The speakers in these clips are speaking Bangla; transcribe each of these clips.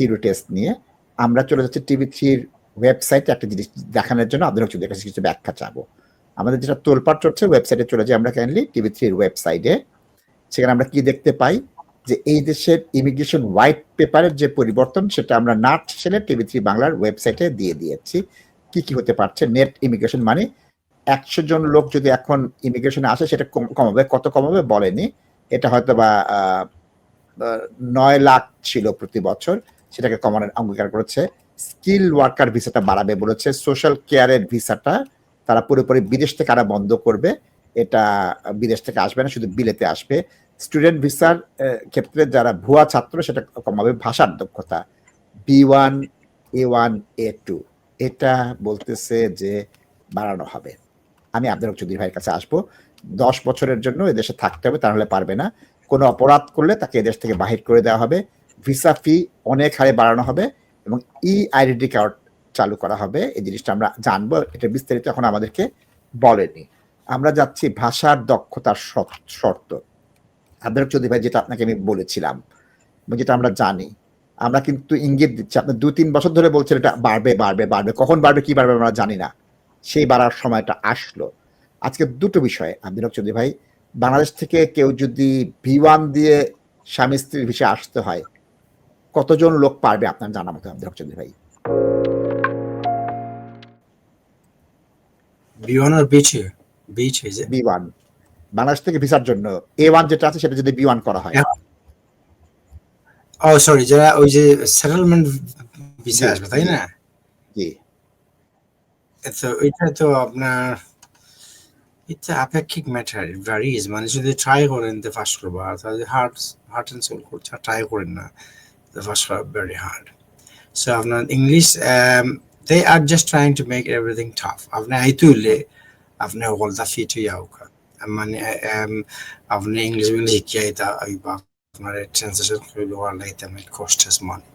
থিওরি টেস্ট নিয়ে আমরা চলে যাচ্ছি টিভি থ্রির ওয়েবসাইটে একটা জিনিস দেখানোর জন্য। আপনাদের চৌধুরীর কাছে, কিছু ব্যাখ্যা চাবো। আমাদের যেটা তোলপাট চলছে ওয়েবসাইটে চলে যাই আমরা কাইন্ডলি টিভি থ্রির ওয়েবসাইটে সেখানে আমরা কি দেখতে পাই? যে এই দেশের ইমিগ্রেশন হোয়াইট পেপারের যে পরিবর্তন, সেটা আমরা নাট সেলে টিভি থ্রি বাংলার ওয়েবসাইটে দিয়ে দিয়েছি। কি কি হতে পারছে? নেট ইমিগ্রেশন মানে একশো জন লোক যদি এখন ইমিগ্রেশনে আসে, সেটা কমাবে। কত কমাবে বলেনি। এটা হয়তো বা নয় লাখ ছিল প্রতি বছর। সেটাকে কমানোর অঙ্গীকার করেছে। স্কিল ওয়ার্কার ভিসাটা বাড়াবে বলেছে। সোশ্যাল কেয়ারের ভিসাটা তারা পুরোপুরি বিদেশ থেকে আরা বন্ধ করবে। এটা বিদেশ থেকে আসবে না, শুধু বিলেতে আসবে। স্টুডেন্ট ভিসার ক্ষেত্রে যারা ভুয়া ছাত্র, সেটা কমাবে ভাষার দক্ষতা। B one A one A two এটা বলতেছে যে বাড়ানো হবে। আমি আব্দুল চৌধুরী ভাইয়ের কাছে আসব। দশ বছরের জন্য এদেশে থাকতে হবে, তাহলে পারবে না। কোনো অপরাধ করলে তাকে এদেশ থেকে বাহির করে দেওয়া হবে। ভিসা ফি অনেক হারে বাড়ানো হবে এবং ই আইডেন্টি কার্ড চালু করা হবে। এই জিনিসটা আমরা জানব, এটা বিস্তারিত এখন আমাদেরকে বলেনি। আমরা যাচ্ছি ভাষার দক্ষতার শর্ত- আব্দুল চৌধুরী ভাই, যেটা আপনাকে আমি বলেছিলাম যেটা আমরা জানি, আমরা কিন্তু ইঙ্গিত দিচ্ছি, আপনি দু তিন বছর ধরে বলছেন এটা বাড়বে বাড়বে বাড়বে, কখন বাড়বে, কি বাড়বে আমরা জানি না। সেই বাড়ার সময়টা আসলো। আজকে দুটো বিষয় আব্দুল চৌধুরী ভাই, বাংলাদেশ থেকে কেউ যদি ভি ওয়ান দিয়ে স্বামী স্ত্রীর বিষয়ে আসতে হয় কতজন লোক পারবে? আপনার জানা মতো আব্দুল হক চৌধুরী ভাই B1 or B2? B2 is it? B one Bangladesh থেকে ভিসার জন্য। এ ওয়ান যেটা আছে সেটা যদি বি ওয়ান করা হয়। Yeah. Oh, sorry, যারা ওই যে সেটেলমেন্ট ভিসা আসবে তাই না? জি। তো এটা তো আপনার এটা আপেক্ষিক ম্যাটার ভ্যারিজ মানে যদি ট্রাই করেন ফার্স্ট করবার তাহলে হার্ট হার্ট অ্যান্ড সোল করছে ট্রাই করেন না। তো ফার্স্ট করা ভেরি হার্ড সো আপনার English they are just trying to make everything tough আপনি আইতে হইলে আপনি ওগুলো ফিট হইয়া হোকা মানে um, আপনি ইংলিশ ইংলিশ শিখিয়া আইতা আইবা আপনার ট্রান্সলেশন করলে ওয়ার লাইতা মেট কষ্ট মানি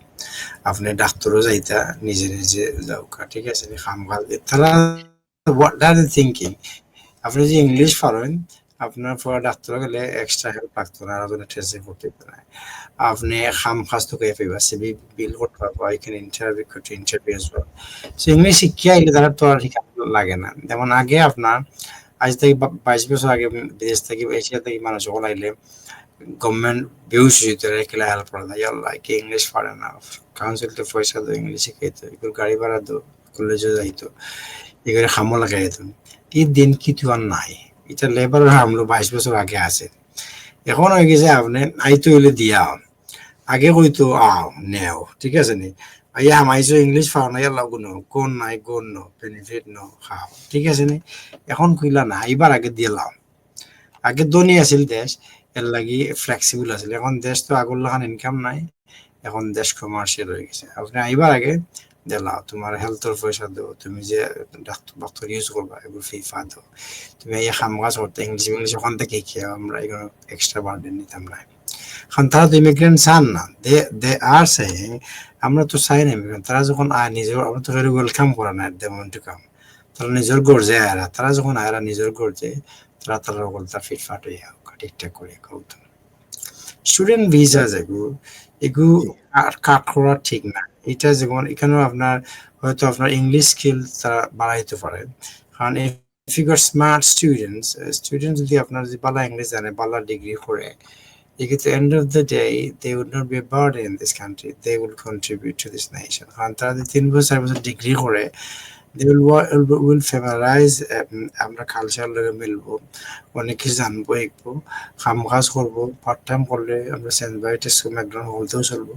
আপনি ডাক্তারও যাইতা নিজে নিজে যাওকা ঠিক আছে খাম খাল তারা what are they thinking? আপনি যদি ইংলিশ পারেন আপনার পরে ডাক্তার গেলে এক্সট্রা হেল্প লাগতো না, আর ট্রেসিং করতে পারে আপনি খাম খাস তো কে পাইবা সিবি বিল করতে পারব, এখানে ইন্টারভিউ করতে ইন্টারভিউ আসব। সো ইংলিশ শিখিয়া আইলে তারা তো আর লাগে না। যেমন আগে আপনার, আজ থেকে বাইশ বছর আগে বিদেশ থেকে, এশিয়া থেকে মানুষ সকল আইলে গভর্নমেন্ট বেউস হইতে রেখে হেল্প করে না। ইয়াল্লা কি ইংলিশ পারে না। কাউন্সিল তো পয়সা দো ইংলিশ শিখাইতো, এগুলো গাড়ি ভাড়া দো কলেজে যাইতো, এগুলো খামো লাগাইতো এই দিন কিছু আর নাই। এটা লেবার হামলো বাইশ বছর আগে আছে। এখন হয়ে গেছে আপনি, আইতো হইলে দিয়া আগে কইতো আও নেও, ঠিক আছে নি? আইয়া আমাইছো ইংলিশ পাও না ইয়াল্লা গুনো কোন নাই, কোন নো বেনিফিট নো, খাও। ঠিক আছে নি? এখন কইলা না এবার আগে দিলাম আগে ধনী আছিল দেশ এর লাগি ফ্লেক্সিবল আছিল। এখন দেশ তো আগর লাগান ইনকাম নাই, এখন দেশ কমার্শিয়াল হয়ে গেছে। আপনি আইবার আগে। দিলাও তোমার হেলথের পয়সা দাও তুমি যে ডাক্তার ডাক্তার ইউজ করবা এগুলো ফিফা দাও। তুমি এই খাম কাজ করতে ইংলিশ ইংলিশ ওখান থেকে খেয়ে আমরা এগুলো এক্সট্রা বার্ডেন নিতাম না এখন তারা তো ইমিগ্রেন্ট চান না। দে দে আর সেইং আমরা তো চাই না ইমিগ্রেন্ট তারা যখন আয় নিজের আমরা তো ওয়েলকাম করা না দেমন টু কাম। তারা নিজের গর্জে আয়রা তারা যখন আয়রা নিজের গর্জে তারা তারা ওগুলো তার ফিটফাট হয়ে হোক ঠিকঠাক করে কৌতুম স্টুডেন্ট ভিসা যেগুলো এগুলো আর কাট করা ঠিক না এটা যেমন এখানেও আপনার হয়তো আপনার ইংলিশ স্কিল তারা বাড়াইতে পারে। কারণ if you got smart students student যদি আপনার যদি বালা ইংলিশ জানে, বালা ডিগ্রি করে, এক্ষেত্রে end of the day they would not be burden in this country they will contribute to this nation কারণ তারা যদি তিন বছর, চার বছর ডিগ্রি করে দে উইল উইল ফেভারাইজ আমরা কালচার লগে মিলবো, অনেক কিছু জানব, শিখব, কাম কাজ করব পার্ট টাইম করলে আমরা সেন্ট বাইটেস ম্যাকডোনাল্ড হলতেও চলবো।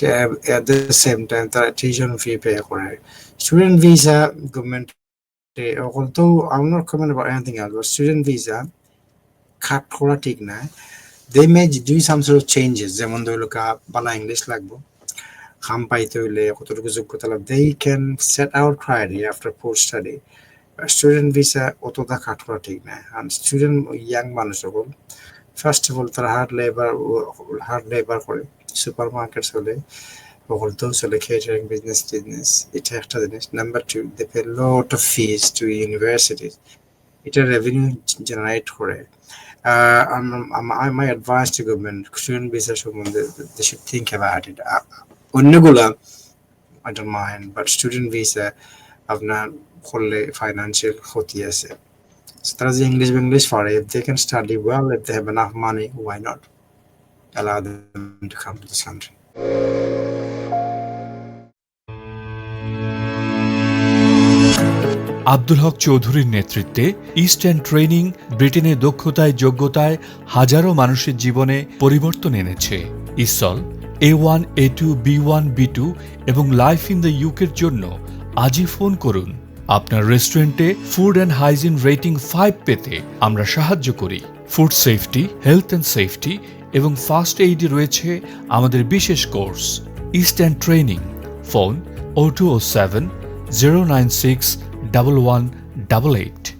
ট্যাব অ্যাট দ্য টাইম তারা টিউশন ফি পে করে। স্টুডেন্ট ভিসা গভর্নমেন্ট অকল তো আমার কমেন্ট বা অ্যানথিং ভিসা খাট করা ঠিক নাই দে মে দুই সামসর চেঞ্জেস যেমন ধরল বালা ইংলিশ লাগবো। খাম পাইতে হইলে কতটুকু যোগ্যতা লাগবে they can set out criteria after post study student visa অতটা খাট করা ঠিক না। আর স্টুডেন্ট ইয়াং মানুষ ফার্স্ট অফ অল তারা হার্ড লেবার হার্ড লেবার করে সুপার মার্কেট চলে ওগুলোতেও চলে কেটারিং বিজনেস টিজনেস এটা একটা জিনিস। Number two they pay lot of fees to universities এটা রেভিনিউ জেনারেট করে। My advance to government student visa সম্বন্ধে they should think about it অন্যগুলা I mind but student visa আপনার করলে ফাইন্যান্সিয়াল ক্ষতি আছে। যে ইংলিশ ইংলিশ পারে if they can study well if they have enough money. Why not? Allow them to come to this country. Abdul Haque চৌধুরীর নেতৃত্বে ইস্টার্ন ট্রেনিং ব্রিটেনের দক্ষতায়, যোগ্যতায় হাজারো মানুষের জীবনে পরিবর্তন এনেছে। Isle A one A two B one B two এবং লাইফ ইন দ্য ইউকের জন্য আজই ফোন করুন। আপনার রেস্টুরেন্টে food and hygiene rating five পেতে আমরা সাহায্য করি। Food safety health and safety এবং ফার্স্ট এইডে রয়েছে আমাদের বিশেষ course east and training phone o two o seven zero nine six double one double eight